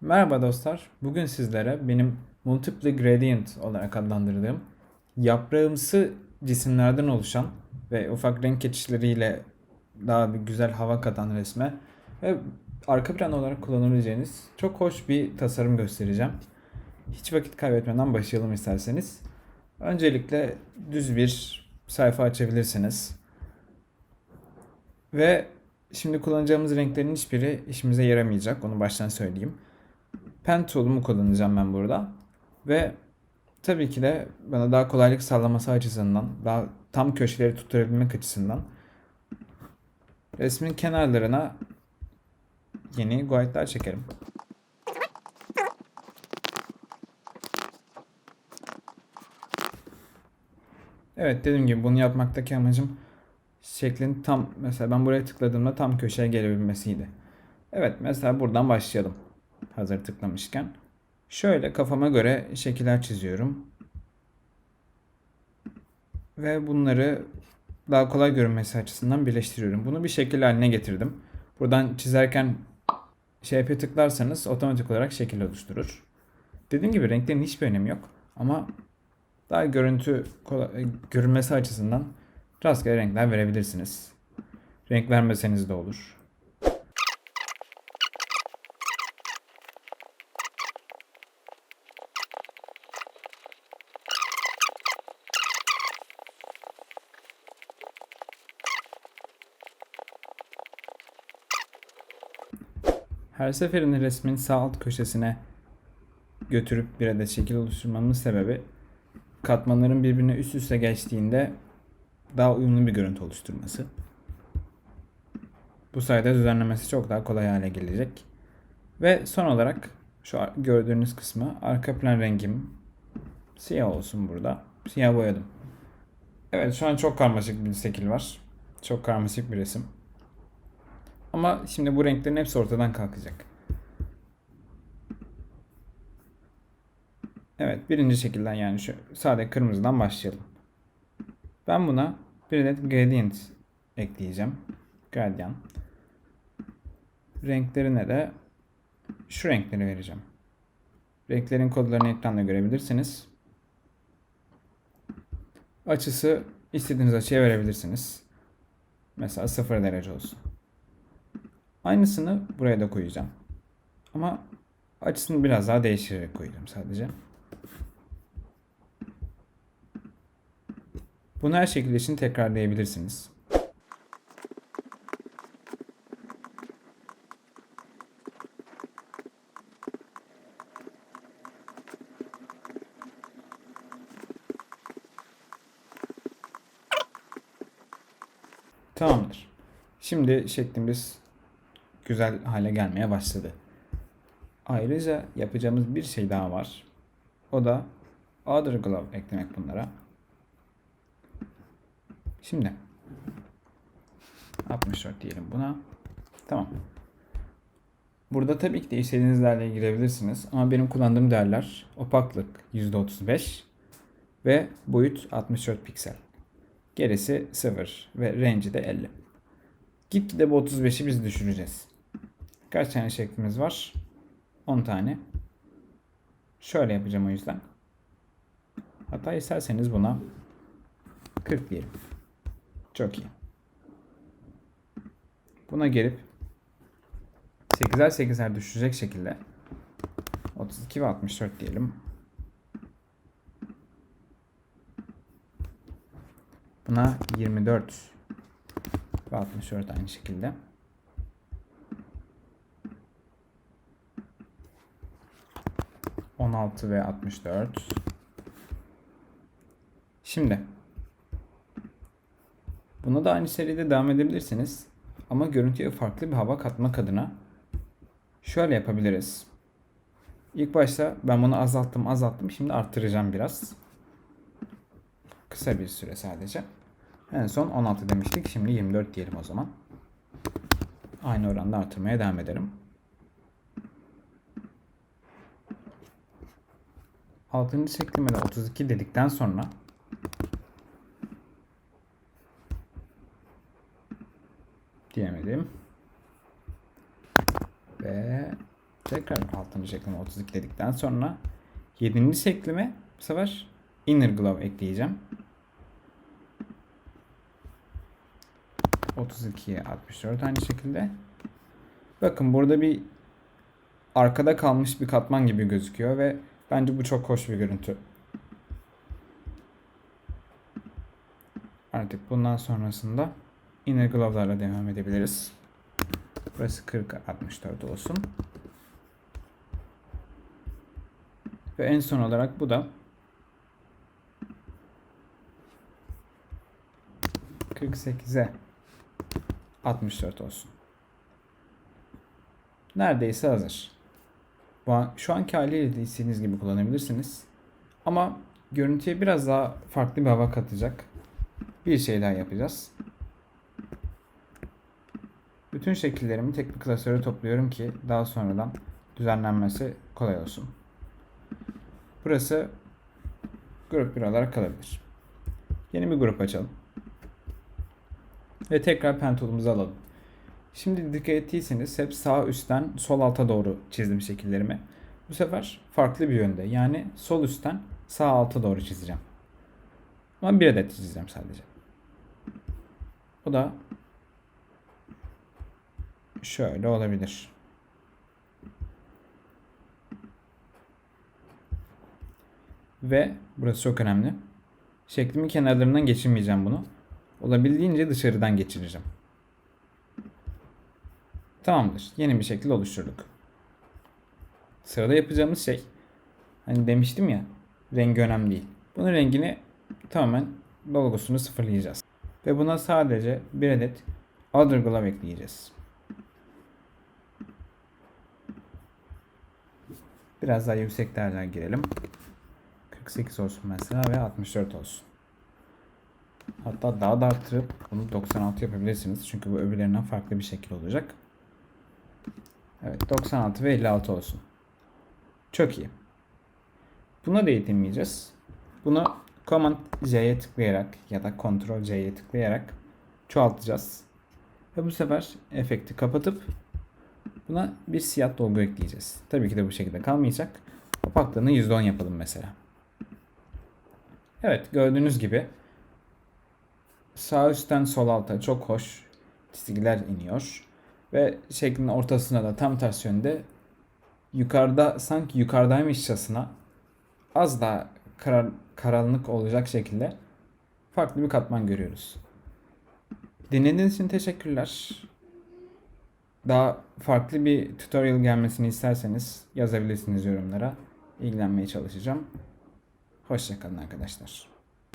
Merhaba dostlar. Bugün sizlere benim Multiple Gradient olarak adlandırdığım yaprağımsı cisimlerden oluşan ve ufak renk geçişleriyle daha bir güzel hava katan resme ve arka plan olarak kullanabileceğiniz çok hoş bir tasarım göstereceğim. Hiç vakit kaybetmeden başlayalım isterseniz. Öncelikle düz bir sayfa açabilirsiniz. Ve şimdi kullanacağımız renklerin hiçbiri işimize yaramayacak. Onu baştan söyleyeyim. Pen tool'umu kullanacağım ben burada. Ve tabii ki de bana daha kolaylık sağlaması açısından, daha tam köşeleri tutturabilmek açısından resmin kenarlarına yeni guide'lar çekerim. Evet dediğim gibi bunu yapmaktaki amacım şeklin tam mesela ben buraya tıkladığımda tam köşeye gelebilmesiydi. Evet mesela buradan başlayalım. Hazır tıklamışken. Şöyle kafama göre şekiller çiziyorum. Ve bunları daha kolay görünmesi açısından birleştiriyorum. Bunu bir şekil haline getirdim. Buradan çizerken shape'e tıklarsanız otomatik olarak şekil oluşturur. Dediğim gibi renklerin hiçbir önemi yok. Ama daha görüntü kolay, görünmesi açısından rastgele renkler verebilirsiniz. Renk vermeseniz de olur. Her seferinde resmin sağ alt köşesine götürüp bir adet şekil oluşturmamın sebebi katmanların birbirine üst üste geçtiğinde daha uyumlu bir görüntü oluşturması. Bu sayede düzenlemesi çok daha kolay hale gelecek. Ve son olarak şu gördüğünüz kısmı arka plan rengim siyah olsun burada. Siyah boyadım. Evet şu an çok karmaşık bir şekil var. Çok karmaşık bir resim. Ama şimdi bu renklerin hepsi ortadan kalkacak. Evet birinci şekilden yani şu sade kırmızıdan başlayalım. Ben buna bir adet gradient ekleyeceğim. Gradient. Renklerine de şu renkleri vereceğim. Renklerin kodlarını ekranda görebilirsiniz. Açısı istediğiniz açıya verebilirsiniz. Mesela 0 derece olsun. Aynısını buraya da koyacağım. Ama açısını biraz daha değiştirerek koyacağım sadece. Bunu her şekilde için tekrarlayabilirsiniz. Tamamdır. Şimdi şeklimiz güzel hale gelmeye başladı. Ayrıca yapacağımız bir şey daha var. O da Other Glove eklemek bunlara. Şimdi 64 diyelim buna. Tamam. Burada tabii ki de istediğiniz değerlere girebilirsiniz. Ama benim kullandığım değerler opaklık %35 ve boyut 64 piksel. Gerisi 0 ve range de 50. Gitgide bu 35'i biz düşüreceğiz. Kaç tane şeklimiz var? 10 tane. Şöyle yapacağım o yüzden. Hatta isterseniz buna 40 diyelim. Çok iyi. Buna gelip 8'er 8'er düşecek şekilde 32 ve 64 diyelim. Buna 24 ve 64 aynı şekilde. 16 ve 64. Şimdi buna da aynı seride devam edebilirsiniz. Ama görüntüye farklı bir hava katmak adına şöyle yapabiliriz. İlk başta ben bunu azalttım azalttım. Şimdi arttıracağım biraz. Kısa bir süre sadece. En son 16 demiştik. Şimdi 24 diyelim o zaman. Aynı oranda artırmaya devam ederim. 6. çekilmede 32 dedikten sonra diyemedim. Ve tekrar 6. şeklime 32 dedikten sonra 7. şeklime bu sefer inner glove ekleyeceğim. 32'ye 64 aynı şekilde. Bakın burada bir arkada kalmış bir katman gibi gözüküyor ve bence bu çok hoş bir görüntü. Artık bundan sonrasında inner glove'larla devam edebiliriz. Burası 40 64 olsun. Ve en son olarak bu da 48'e 64 olsun. Neredeyse hazır. Şu anki haliyle de istediğiniz gibi kullanabilirsiniz. Ama görüntüye biraz daha farklı bir hava katacak bir şey daha yapacağız. Bütün şekillerimi tek bir klasöre topluyorum ki daha sonradan düzenlenmesi kolay olsun. Burası grup 1 olarak kalabilir. Yeni bir grup açalım. Ve tekrar pen tool'umuzu alalım. Şimdi dikkat ettiyseniz hep sağ üstten sol alta doğru çizdim şekillerimi. Bu sefer farklı bir yönde. Yani sol üstten sağ alta doğru çizeceğim. Ama bir adet çizeceğim sadece. O da şöyle olabilir. Ve burası çok önemli. Şeklimin kenarlarından geçirmeyeceğim bunu. Olabildiğince dışarıdan geçireceğim. Tamamdır. Yeni bir şekil oluşturduk. Sırada yapacağımız şey hani demiştim ya rengi önemli değil. Bunun rengini tamamen logosunu sıfırlayacağız. Ve buna sadece bir adet other glove ekleyeceğiz. Biraz daha yüksek değerler girelim. 48 olsun mesela ve 64 olsun. Hatta daha da arttırıp bunu 96 yapabilirsiniz. Çünkü bu öbürlerinden farklı bir şekil olacak. Evet 96 ve 56 olsun. Çok iyi. Buna da yetinmeyeceğiz. Bunu Command J'ye tıklayarak ya da Ctrl C'ye tıklayarak çoğaltacağız. Ve bu sefer efekti kapatıp buna bir siyah dolgu ekleyeceğiz. Tabii ki de bu şekilde kalmayacak. Opaklığını %10 yapalım mesela. Evet gördüğünüz gibi sağ üstten sol alta çok hoş çizgiler iniyor. Ve şeklin ortasına da tam ters yönde yukarıda sanki yukarıdaymışçasına az daha karar, karanlık olacak şekilde farklı bir katman görüyoruz. Dinlediğiniz için teşekkürler. Daha farklı bir tutorial gelmesini isterseniz yazabilirsiniz yorumlara. İlgilenmeye çalışacağım. Hoşçakalın arkadaşlar.